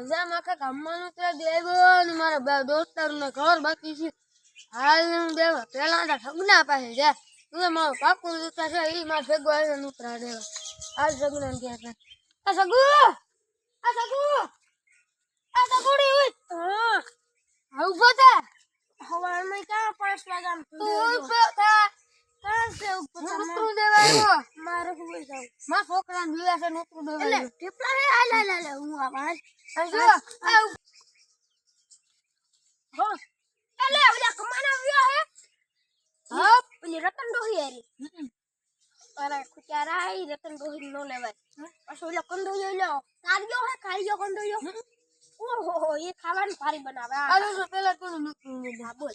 હજાર માથે ગામમાં ત્યાં દેવો ને મારા બે દોસ્તારોને ઘર બાકી છે. હાલ હું દેવા પેલા તો ઠગના પાસે જા તું મારો પાકું જૂતા છે એ મારે ભેગો આવીને ઉતરા દેવા. હાલ સગના ગયા છે આ સગુ! આ સગુ! આ સગુડી ઉઈ! હા. ઊભો થા. હવામાં ક્યાં પાંચ વાગ્યા તું ઊભો થા. કાં છે ઉપર નૂતરું દેવા આવ્યો મારે હું જાઉં મારા છોકરાને જોયા છે નૂતરું દેવા એટલે આવ્યો ટીપલા હે આ લે લે લે હું આ વાત આ જો આ ઊભો. હો એટલે ઓલા કમાના આવ્યા હે હા ઓલી હમ. અરે ખુચારા આઈ રતન ડોહી નો લેવાય. પછી ઓલો કંડોયો લો કાળિયો હે કાળિયો કંડોયો ઓહો હો એ ખાવાનું ભારી બનાવે. આ આ જો પેલા નૂતરું હા બોલ.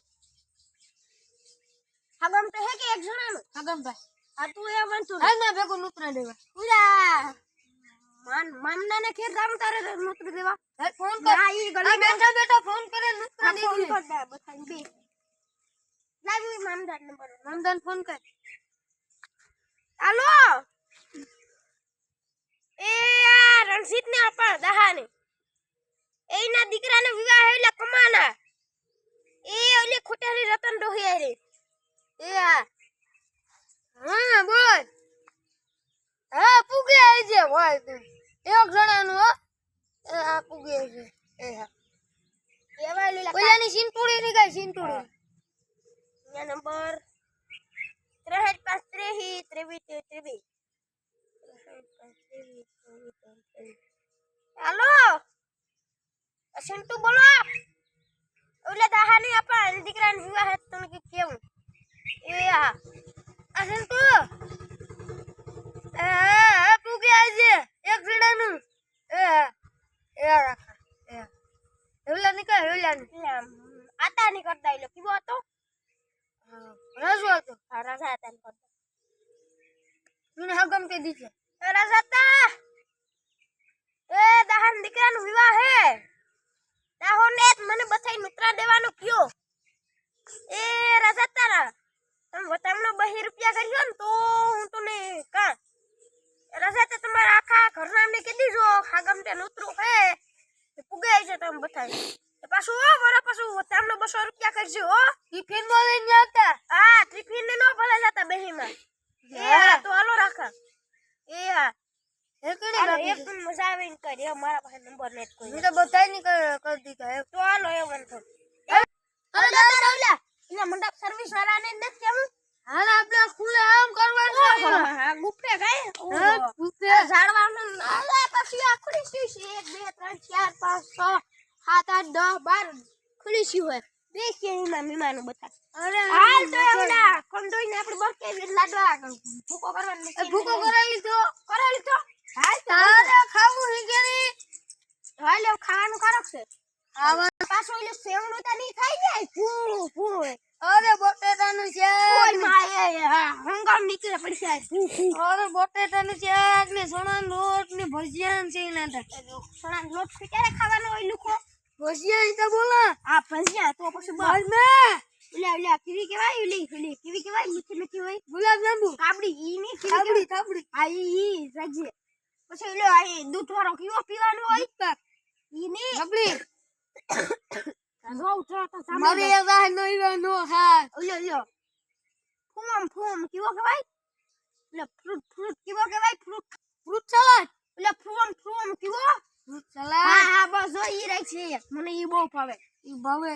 હગમ તો હે કે એક જણાનું? આગમભાઈ આ તું એ વાંધો હાલ ના ભેગું નૂતરા દેવા ઉલા માન મામના ને ખેર રામ તારે નોતરી દેવા. ફોન કર. ના ઈ આ બેઠા બેઠા ફોન કરે નૂતરા આ ફોન કર દે બતાઈ બે. લાવી મામદાન નંબર મામદાન ફોન કર. હાલો? એ આ રણજીત ને આપા દહાને. એના દીકરાને વિવાહ એટલે કમાના એ ઓલી ખોટારી રતન ડોહી આરે એ આ. હા બોલ. હા પૂગે આવી છે હોય તું એક જણાનું હો. એ હા પૂગે છે. એ હા. એવા લીલા ઓલાની સિંતુડી ની ગઈ સિંતુડી યા નંબર. ત્રેસઠ પાંચ ત્રેહી ત્રેવીસ ત્રેવીસ. હાલો. સિન્ટુ બોલો. ઓલા દાહા નહીં આપણા દીકરાને વિવાહ તમને કેવું એ હા આ સિંતુ એ હા હા પૂગે આવી છે એક જણાનું એ હા એ હા રાખા એ હા ઓલા નીકળ ઓલાની એટલે આમ આતા ની કરતા એટલે કેવો હતો રસો હતો હા રાજા હતા ની કરતા હગમ કે દીજે રાજા એ દહાન દીકરાનો વિવાહ હે દાહો ને મને બથાઈ નુતરા દેવાનો કયો એ રાજા તારા તમે વતામણો બહી રૂપિયા કર્યો ને તો હું તો નહીં કા રાજા તે તમારા આખા ઘરના ને કીધી જો ખાગમ તે નૂતરું હે તે પુગાઈ છે તમે બથાઈ તે પાછું હો વરા પાછું વતામણો બસો રૂપિયા કરજો હો. ટિફિનમાં લઈને આવતા હા ટિફિન ને નો ભલે જતા બહીમાં. એ હા. તો હાલો રાખા. એ હા. એક તું મજા આવે ને કરી મારા પાસે નંબર નેટ કોઈ મેં તો બધાયની કર દીધા તો હાલો એ વાંધો અરે દાદા દાદા એના મંડપ સર્વિસ વાળા ને નથી કેમ હાલ આપણે ખુલે આમ કરવાનું હા ગુપ્તે ગઈ? હા, ગુપ્તે. ઝાડવાનું પછી આ ખુરશી છે. એક બે ત્રણ ચાર પાંચ છ. સાત આઠ દસ બાર ખુલીસી હોય. બે એમાં મહેમાનો બતા અરે હાલ તો એવડા કંડોઈ ને આપણે બરકે લાડવા ભૂકો કરવાનું ભૂકો કરાવી લીધો કરાવી તો. હાલ તારે ખાવું હી કે હાલ ખાવાનું ખરાબ છે આવા પાછું એટલે સેવણું તો નહીં ખાઈ જાય? પૂરું પૂરું અરે બટેટાનું શાક. હંગામ નીકળે પડી જાય અરે બટેટાનું શાક ને સોનાનો લોટ ને ભજીયા છે એના તો. સોના લોટ ક્યારે ખાવાનો હોય લુખો? ભજીયા તો બોલા. આ ભજીયા તો પછી બસ ને ઓલા ઓલા કેવી કેવાય ઓલી ઓલી કેવી કેવાય મીઠી મીઠી હોય. ગુલાબ જાંબુ. કાબડી ઈ ની કાબડી કેવાય? થાબડી આ ઈ રાજ્ય પછી ઓલો આ દૂધ વાળો કેવો પીવાનો હોય. ઈ ની થાબડી જો ઉઠો તો સામે મારી એ વાહ નો હા ઓલો ઓલો ફૂમ ફૂમ કેવો કેવાય ઓલો ફ્રૂટ ફ્રૂટ કેવો કેવાય ફ્રૂટ. Fruit salad. ઓલો ફૂમ ફૂમ કેવો? Fruit salad. હા બસ જો ઈ રહી છે. મને ઈ બહુ ભાવે. ઈ ભાવે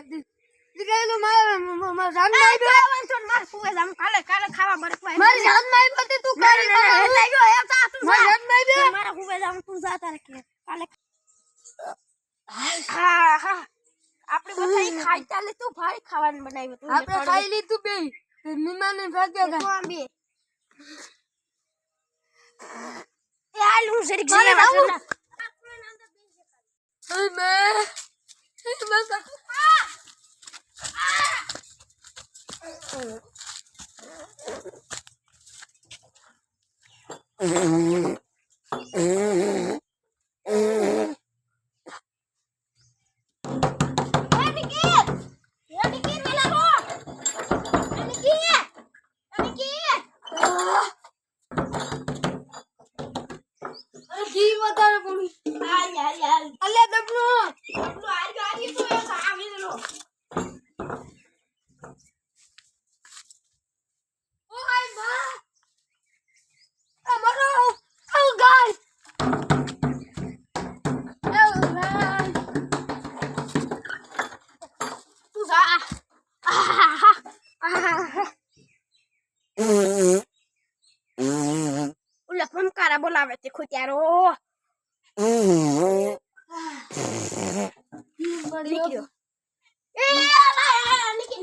દીકરાનું મારે મારા જાન આ તો માર ફુવે જામ કાલે કાલે ખાવા મળે મારી જાનમાં આવી તું ના, કરી ના, ના, ગયો, એ જા, તું મારી જાનમાં આવી મારા ફુવે જામ, તું જા તારે કાલે હા હા. આપણે ખાઈ ચાલે તું ભારી ખાવાનું બનાવ્યું તું. આપણે ખાઈ લીધું બે. નિમાને ભાગ્યા તો ગયા આમ બે. એ હાલ હું જઈ આવું. જાવું. ઓય મે બસ એ ઘી વધારે પડ્યું અલ્યા દબનો દબનો હાલ ગાડી તો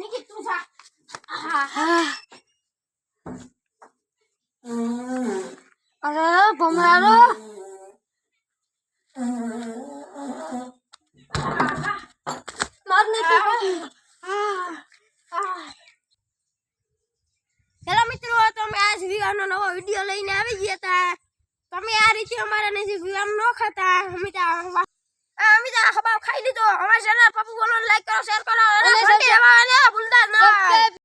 નિકી તું જા. આહા. અરે હેલો મિત્રો તો અમે આજ વિવાહનો નવો વીડિયો લઈને આવી ગયા હતા. તમે આ રીતે અમારા નજીક ગુલામ ન ખાતા અમિતા અમિતા અમે હબાવ ખાઈ લીધો. અમારા ચેનલ પપ્પુ બોલો લાઈક કરો શેર કરો. અને ભૂલતા ના.